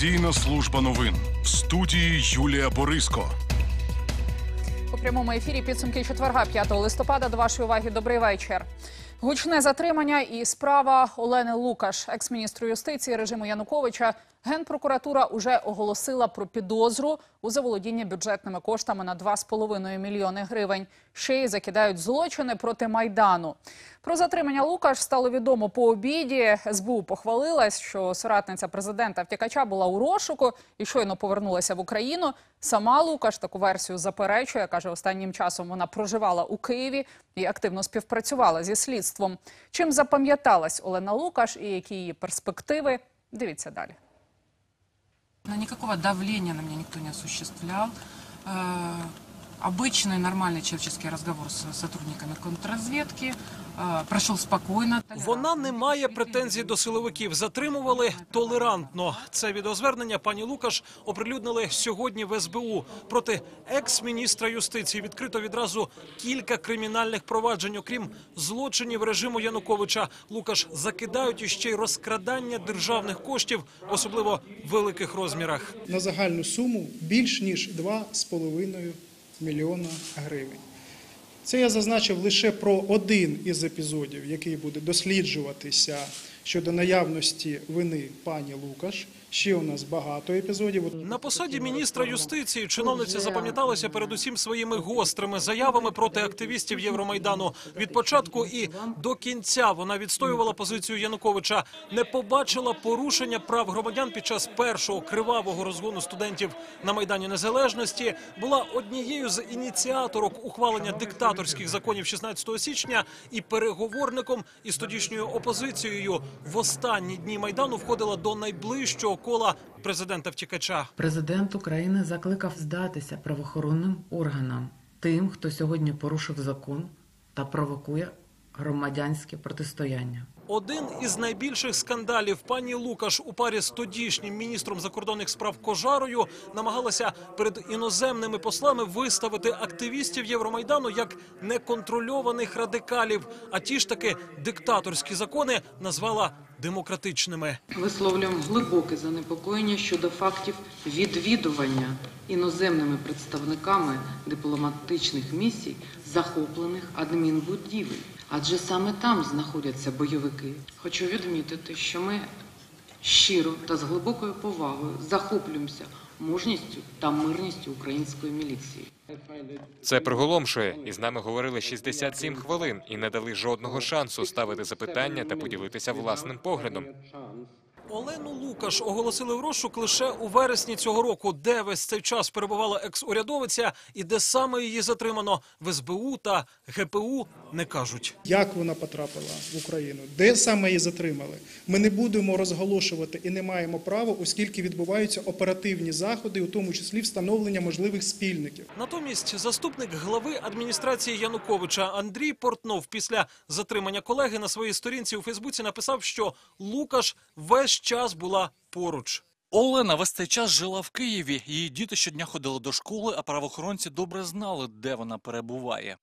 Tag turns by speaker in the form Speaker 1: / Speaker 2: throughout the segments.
Speaker 1: Телевізійна служба новин в студії Юлія Бориско.
Speaker 2: У прямому ефірі підсумки четверга, 5 листопада. До вашої уваги добрий вечір. Гучне затримання і справа Олени Лукаш, екс-міністру юстиції режиму Януковича. Генпрокуратура уже оголосила про підозру у заволодінні бюджетними коштами на 2,5 мільйони гривень. Ще й закидають злочини проти майдану. Про затримання Лукаш стало відомо по обіді. СБУ похвалилась, що соратниця президента втікача була у розшуку і щойно повернулася в Україну. Сама Лукаш таку версію заперечує. каже, останнім часом вона проживала у Києві і активно співпрацювала зі слідством. Чим запам'яталась Олена Лукаш і які її перспективи? Дивіться далі.
Speaker 3: Но никакого давления на меня никто не осуществлял. Э, Обычный нормальный человеческий разговор с сотрудниками контрразведки э, прошел спокойно.
Speaker 4: Вона не має претензій до силовиків. Затримували толерантно. Це відеозвернення пані Лукаш оприлюднили сьогодні в СБУ проти екс-міністра юстиції. Відкрито відразу кілька кримінальних проваджень. Окрім злочинів режиму Януковича, Лукаш закидають іще й розкрадання державних коштів, особливо в великих розмірах.
Speaker 5: на загальну суму більш ніж 2,5 мільйона гривень. Це я зазначив лише про один із епізодів, який буде досліджуватися щодо наявності вини пані Лукаш. Ще у нас багато епізодів.
Speaker 4: На посаді міністра юстиції чиновниця запам'яталася передусім своїми гострими заявами проти активістів Євромайдану. Від початку і до кінця вона відстоювала позицію Януковича, не побачила порушення прав громадян під час першого кривавого розгону студентів на майдані Незалежності. Була однією з ініціаторок ухвалення диктаторських законів 16 січня і переговорником із тодішньою опозицією. В останні дні майдану входила до найближчого кола президента втікача.
Speaker 6: Президент України закликав здатися правоохоронним органам тим, хто сьогодні порушив закон та провокує громадянське протистояння.
Speaker 4: Один із найбільших скандалів пані Лукаш у парі з тодішнім міністром закордонних справ Кожарою намагалася перед іноземними послами виставити активістів Євромайдану як неконтрольованих радикалів. А ті ж таки диктаторські закони назвала демократичними.
Speaker 7: Висловлюємо глибоке занепокоєння щодо фактів відвідування іноземними представниками дипломатичних місій захоплених адмінбудівель. Адже саме там знаходяться бойовики. Хочу відмітити, що ми щиро та з глибокою повагою захоплюємося мужністю та мирністю української міліції.
Speaker 8: Це приголомшує. І з нами говорили 67 хвилин і не дали жодного шансу ставити запитання та поділитися власним поглядом.
Speaker 4: Олену Лукаш оголосили в розшук лише у вересні цього року, де весь цей час перебувала екс-урядовиця і де саме її затримано в СБУ та ГПУ не кажуть.
Speaker 5: Як вона потрапила в Україну, де саме її затримали, ми не будемо розголошувати і не маємо права, оскільки відбуваються оперативні заходи, у тому числі встановлення можливих спільників.
Speaker 4: Натомість заступник глави адміністрації Януковича Андрій Портнов після затримання колеги на своїй сторінці у Фейсбуці написав, що Лукаш весь час була поруч.
Speaker 9: Олена весь цей час жила в Києві. Її діти щодня ходили до школи, а правоохоронці добре знали, де вона перебуває.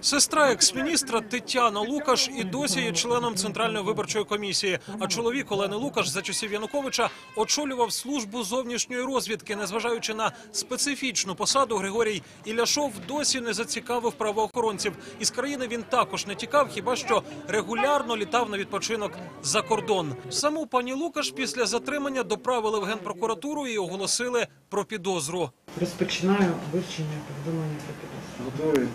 Speaker 4: Сестра екс-міністра Тетяна Лукаш і досі є членом центральної виборчої комісії. А чоловік Олени Лукаш за часів Януковича очолював службу зовнішньої розвідки, незважаючи на специфічну посаду. Григорій Іляшов досі не зацікавив правоохоронців. Із країни він також не тікав, хіба що регулярно літав на відпочинок за кордон. Саму пані Лукаш після затримання доправили в генпрокуратуру і оголосили про підозру.
Speaker 6: Розпочинаю вивчення повідомлення про підозру.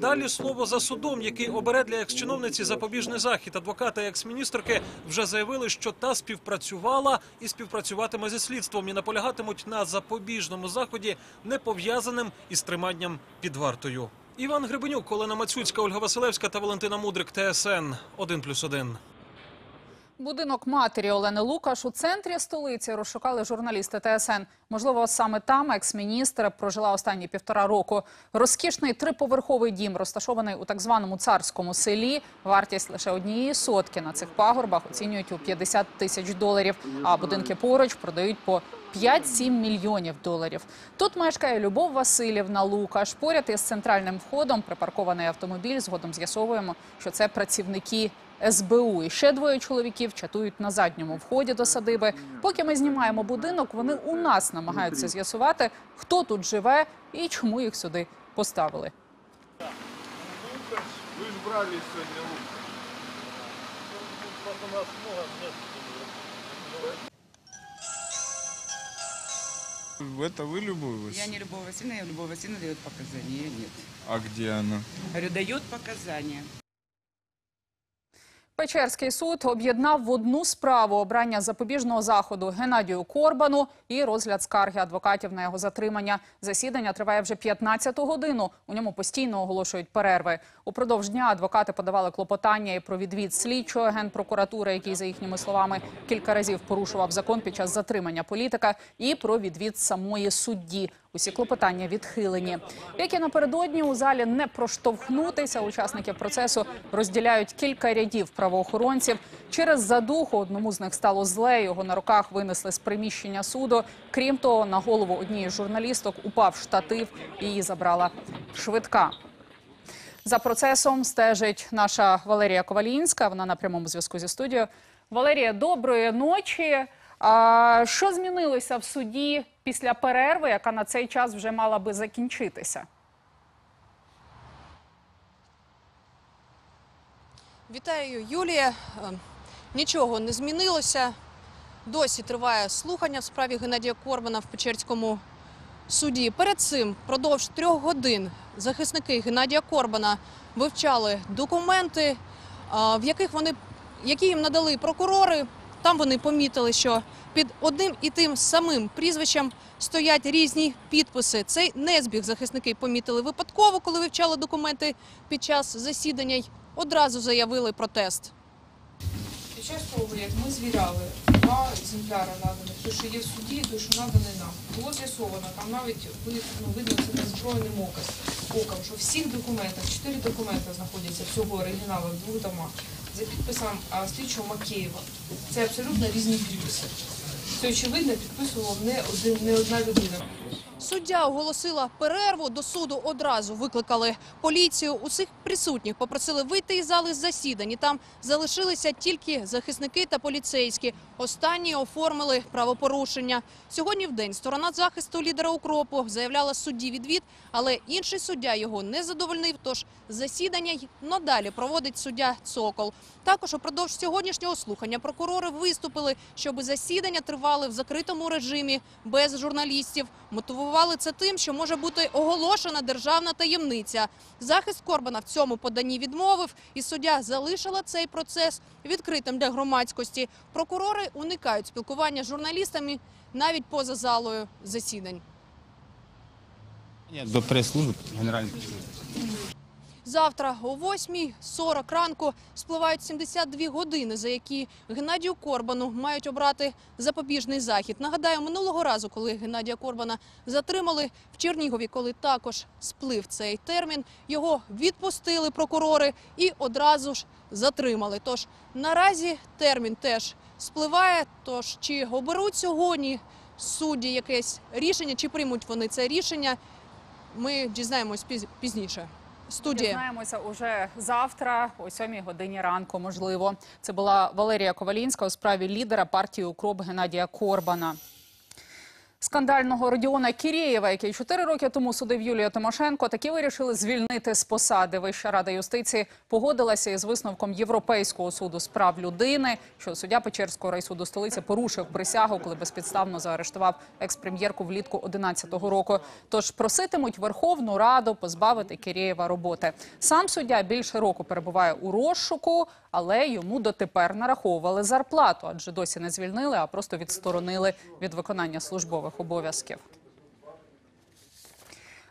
Speaker 4: Далі слово за судом, який обере для екс-чиновниці запобіжний захід. Адвокати екс-міністерки вже заявили, що та співпрацювала і співпрацюватиме зі слідством і наполягатимуть на запобіжному заході, не пов'язаним із триманням під вартою. Іван Гребенюк, Олена Мацюцька, Ольга Василевська та Валентина Мудрик. ТСН 1+,1.
Speaker 2: Будинок матері Олени Лукаш у центрі столиці розшукали журналісти ТСН. Можливо, саме там екс-міністр прожила останні півтора року. Розкішний триповерховий дім, розташований у так званому царському селі. Вартість лише однієї сотки на цих пагорбах оцінюють у 50 тисяч доларів. А будинки поруч продають по 5-7 мільйонів доларів. Тут мешкає Любов Васильівна Лукаш. Поряд із центральним входом припаркований автомобіль. Згодом з'ясовуємо, що це працівники СБУ. І ще двоє чоловіків чатують на задньому вході до садиби. Поки ми знімаємо будинок, вони у нас намагаються з'ясувати, хто тут живе і чому їх сюди поставили.
Speaker 10: Это вы Любовь Васильевна?
Speaker 11: Я не Любовь Васильевна, я Любовь Васильевна дает показания, нет.
Speaker 10: А где она?
Speaker 11: Говорю, дает показания.
Speaker 2: Печерський суд об'єднав в одну справу обрання запобіжного заходу Геннадію Корбану і розгляд скарги адвокатів на його затримання. Засідання триває вже 15-ту годину. У ньому постійно оголошують перерви. Упродовж дня адвокати подавали клопотання і про відвід слідчого генпрокуратури, який, за їхніми словами, кілька разів порушував закон під час затримання політика, і про відвід самої судді. Усі клопотання відхилені. Як і напередодні у залі не проштовхнутися, учасників процесу розділяють кілька рядів правоохоронців. Через задуху одному з них стало зле. Його на руках винесли з приміщення суду. Крім того, на голову однієї журналісток упав штатив. і Її забрала швидка. За процесом стежить наша Валерія Ковалінська. Вона на прямому зв'язку зі студією. Валерія, доброї ночі. А, що змінилося в суді після перерви, яка на цей час вже мала би закінчитися?
Speaker 12: Вітаю, Юлія. Е, Нічого не змінилося. Досі триває слухання в справі Геннадія Корбана в Печерському суді. Перед цим продовж трьох годин захисники Геннадія Корбана вивчали документи, е, в яких вони які їм надали прокурори. Там вони помітили, що під одним і тим самим прізвищем стоять різні підписи. Цей незбіг захисники помітили випадково, коли вивчали документи під час засідання й одразу заявили протест.
Speaker 13: Під час того, як ми звіряли два екземпляри наданих, той, що є в суді, і той, що наданий нам, було з'ясовано, там навіть ну, видно це незброєним оком, що всіх документах, чотири документи знаходяться всього оригіналу в двох домах, за підписом слідчого Макеєва. Це абсолютно різні підписи. Це очевидно підписував не один, не одна людина.
Speaker 12: Суддя оголосила перерву. До суду одразу викликали поліцію. Усіх присутніх попросили вийти із зали засідань. Там залишилися тільки захисники та поліцейські. Останні оформили правопорушення. Сьогодні в день сторона захисту лідера укропу заявляла судді відвід, але інший суддя його не задовольнив. Тож засідання й надалі проводить суддя Цокол. Також упродовж сьогоднішнього слухання прокурори виступили, щоб засідання тривали в закритому режимі без журналістів. Мотивували це тим, що може бути оголошена державна таємниця. Захист Корбана в цьому поданні відмовив, і суддя залишила цей процес відкритим для громадськості. Прокурори уникають спілкування з журналістами навіть поза залою засідань.
Speaker 10: До прес-служби генеральный
Speaker 12: Завтра о 8.40 ранку спливають 72 години, за які Геннадію Корбану мають обрати запобіжний захід. Нагадаю, минулого разу, коли Геннадія Корбана затримали в Чернігові, коли також сплив цей термін, його відпустили прокурори і одразу ж затримали. Тож наразі термін теж спливає. Тож чи оберуть сьогодні судді якесь рішення, чи приймуть вони це рішення, ми дізнаємось піз- пізніше. Студія.
Speaker 2: Дізнаємося уже завтра, о 7 годині ранку. Можливо, це була Валерія Ковалінська у справі лідера партії Укроп Геннадія Корбана. Скандального Родіона Кірєєва, який чотири роки тому судив Юлію Тимошенко, таки вирішили звільнити з посади. Вища рада юстиції погодилася із висновком Європейського суду з прав людини, що суддя Печерського райсуду столиці порушив присягу, коли безпідставно заарештував експрем'єрку влітку 11-го року. Тож проситимуть Верховну Раду позбавити Кірєєва роботи. Сам суддя більше року перебуває у розшуку, але йому дотепер нараховували зарплату, адже досі не звільнили, а просто відсторонили від виконання службових обов'язків.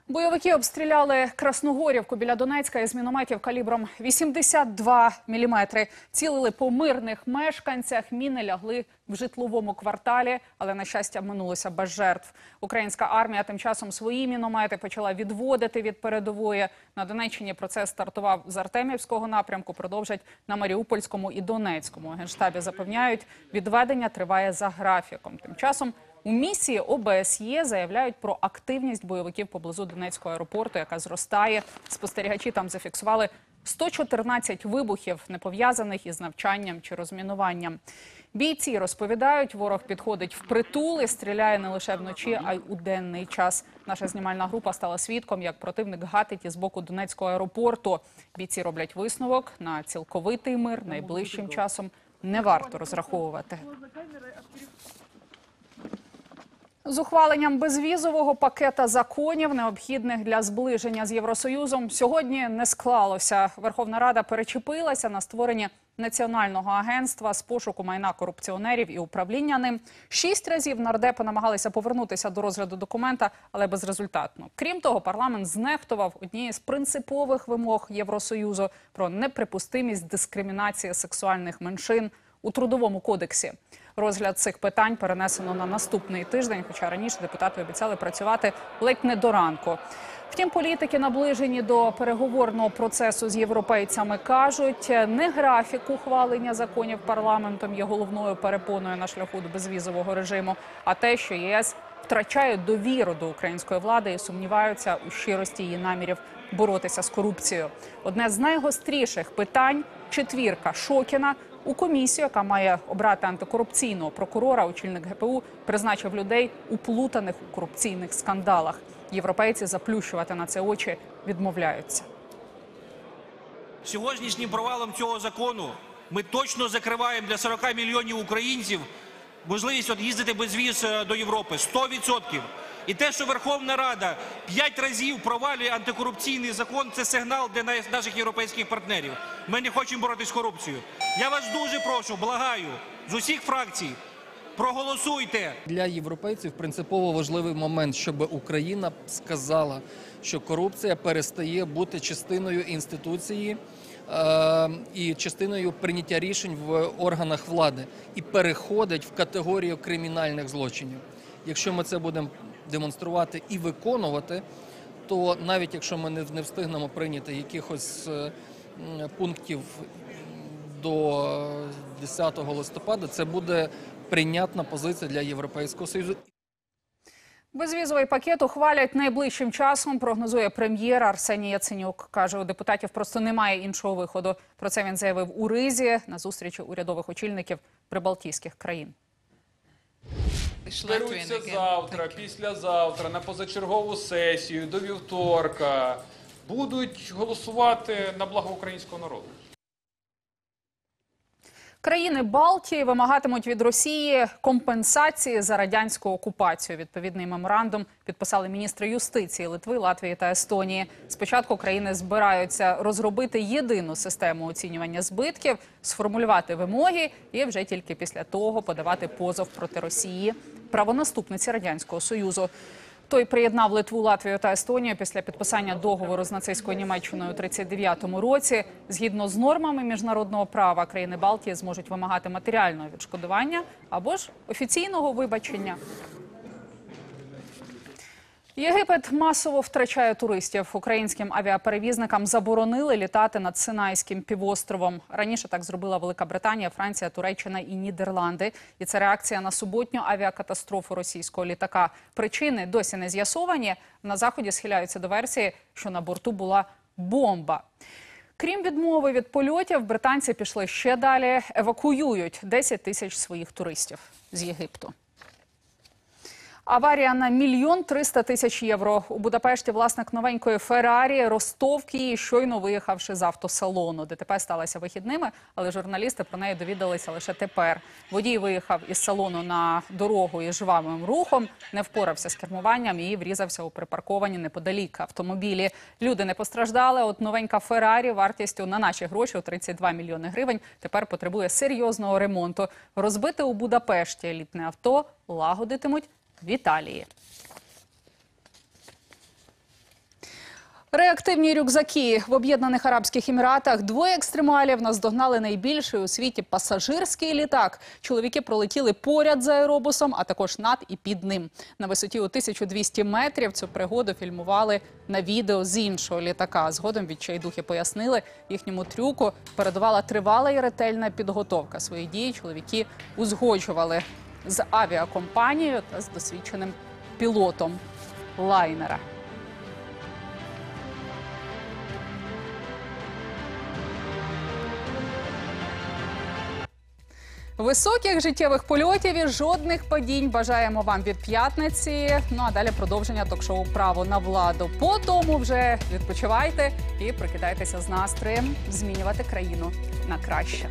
Speaker 2: Бойовики обстріляли Красногорівку біля Донецька із мінометів калібром 82 міліметри. Цілили по мирних мешканцях. Міни лягли в житловому кварталі, але на щастя минулося без жертв. Українська армія тим часом свої міномети почала відводити від передової. На Донеччині процес стартував з Артемівського напрямку. Продовжать на Маріупольському і Донецькому. Генштабі запевняють, відведення триває за графіком. Тим часом у місії ОБСЄ заявляють про активність бойовиків поблизу Донецького аеропорту, яка зростає. Спостерігачі там зафіксували 114 вибухів, не пов'язаних із навчанням чи розмінуванням. Бійці розповідають, ворог підходить впритул і стріляє не лише вночі, а й у денний час. Наша знімальна група стала свідком, як противник гатить із боку Донецького аеропорту. Бійці роблять висновок на цілковитий мир найближчим часом не варто розраховувати. З ухваленням безвізового пакета законів, необхідних для зближення з Євросоюзом, сьогодні не склалося. Верховна Рада перечепилася на створення національного агентства з пошуку майна корупціонерів і управління ним. Шість разів нардепи намагалися повернутися до розгляду документа, але безрезультатно. Крім того, парламент знехтував однією з принципових вимог Євросоюзу про неприпустимість дискримінації сексуальних меншин у трудовому кодексі. Розгляд цих питань перенесено на наступний тиждень, хоча раніше депутати обіцяли працювати ледь не до ранку. Втім, політики, наближені до переговорного процесу з європейцями, кажуть, не графік ухвалення законів парламентом є головною перепоною на шляху до безвізового режиму, а те, що ЄС втрачає довіру до української влади і сумніваються у щирості її намірів боротися з корупцією. Одне з найгостріших питань четвірка Шокіна у комісію, яка має обрати антикорупційного прокурора, очільник ГПУ призначив людей, уплутаних у корупційних скандалах. Європейці заплющувати на це очі відмовляються.
Speaker 14: Сьогоднішнім провалом цього закону ми точно закриваємо для 40 мільйонів українців можливість от їздити без віз е, до Європи 100%. І те, що Верховна Рада п'ять разів провалює антикорупційний закон, це сигнал для наших європейських партнерів. Ми не хочемо боротися з корупцією. Я вас дуже прошу, благаю з усіх фракцій. Проголосуйте.
Speaker 15: Для європейців принципово важливий момент, щоб Україна сказала, що корупція перестає бути частиною інституції е, і частиною прийняття рішень в органах влади і переходить в категорію кримінальних злочинів. Якщо ми це будемо демонструвати і виконувати, то навіть якщо ми не, не встигнемо прийняти якихось е, пунктів до 10 листопада, це буде прийнятна позиція для Європейського Союзу.
Speaker 2: Безвізовий пакет ухвалять найближчим часом. Прогнозує прем'єр Арсеній Яценюк. каже, у депутатів просто немає іншого виходу. Про це він заявив у Ризі на зустрічі урядових очільників прибалтійських країн.
Speaker 16: Беруться завтра, післязавтра, на позачергову сесію, до вівторка. Будуть голосувати на благо українського народу.
Speaker 2: Країни Балтії вимагатимуть від Росії компенсації за радянську окупацію. Відповідний меморандум підписали міністри юстиції Литви, Латвії та Естонії. Спочатку країни збираються розробити єдину систему оцінювання збитків, сформулювати вимоги і вже тільки після того подавати позов проти Росії, правонаступниці радянського союзу. Той приєднав Литву, Латвію та Естонію після підписання договору з нацистською Німеччиною у 1939 році. Згідно з нормами міжнародного права, країни Балтії зможуть вимагати матеріального відшкодування або ж офіційного вибачення. Єгипет масово втрачає туристів. Українським авіаперевізникам заборонили літати над Синайським півостровом. Раніше так зробила Велика Британія, Франція, Туреччина і Нідерланди. І це реакція на суботню авіакатастрофу російського літака. Причини досі не з'ясовані. На заході схиляються до версії, що на борту була бомба. Крім відмови від польотів, британці пішли ще далі. Евакуюють 10 тисяч своїх туристів з Єгипту. Аварія на мільйон триста тисяч євро. У Будапешті власник новенької Феррарі розтовк її, щойно виїхавши з автосалону. ДТП сталося вихідними, але журналісти про неї довідалися лише тепер. Водій виїхав із салону на дорогу із жвавим рухом, не впорався з кермуванням і врізався у припарковані неподалік автомобілі. Люди не постраждали. От новенька Феррарі вартістю на наші гроші у 32 мільйони гривень тепер потребує серйозного ремонту. Розбите у Будапешті елітне авто лагодитимуть в Італії. Реактивні рюкзаки в Об'єднаних Арабських Еміратах двоє екстремалів наздогнали найбільший у світі пасажирський літак. Чоловіки пролетіли поряд за аеробусом, а також над і під ним. На висоті у 1200 метрів цю пригоду фільмували на відео з іншого літака. Згодом відчайдухи пояснили, їхньому трюку передувала тривала і ретельна підготовка. Свої дії чоловіки узгоджували з авіакомпанією та з досвідченим пілотом лайнера. Високих життєвих польотів і жодних падінь бажаємо вам від п'ятниці. Ну а далі продовження ток-шоу Право на владу. По тому вже відпочивайте і прикидайтеся з настроєм змінювати країну на краще.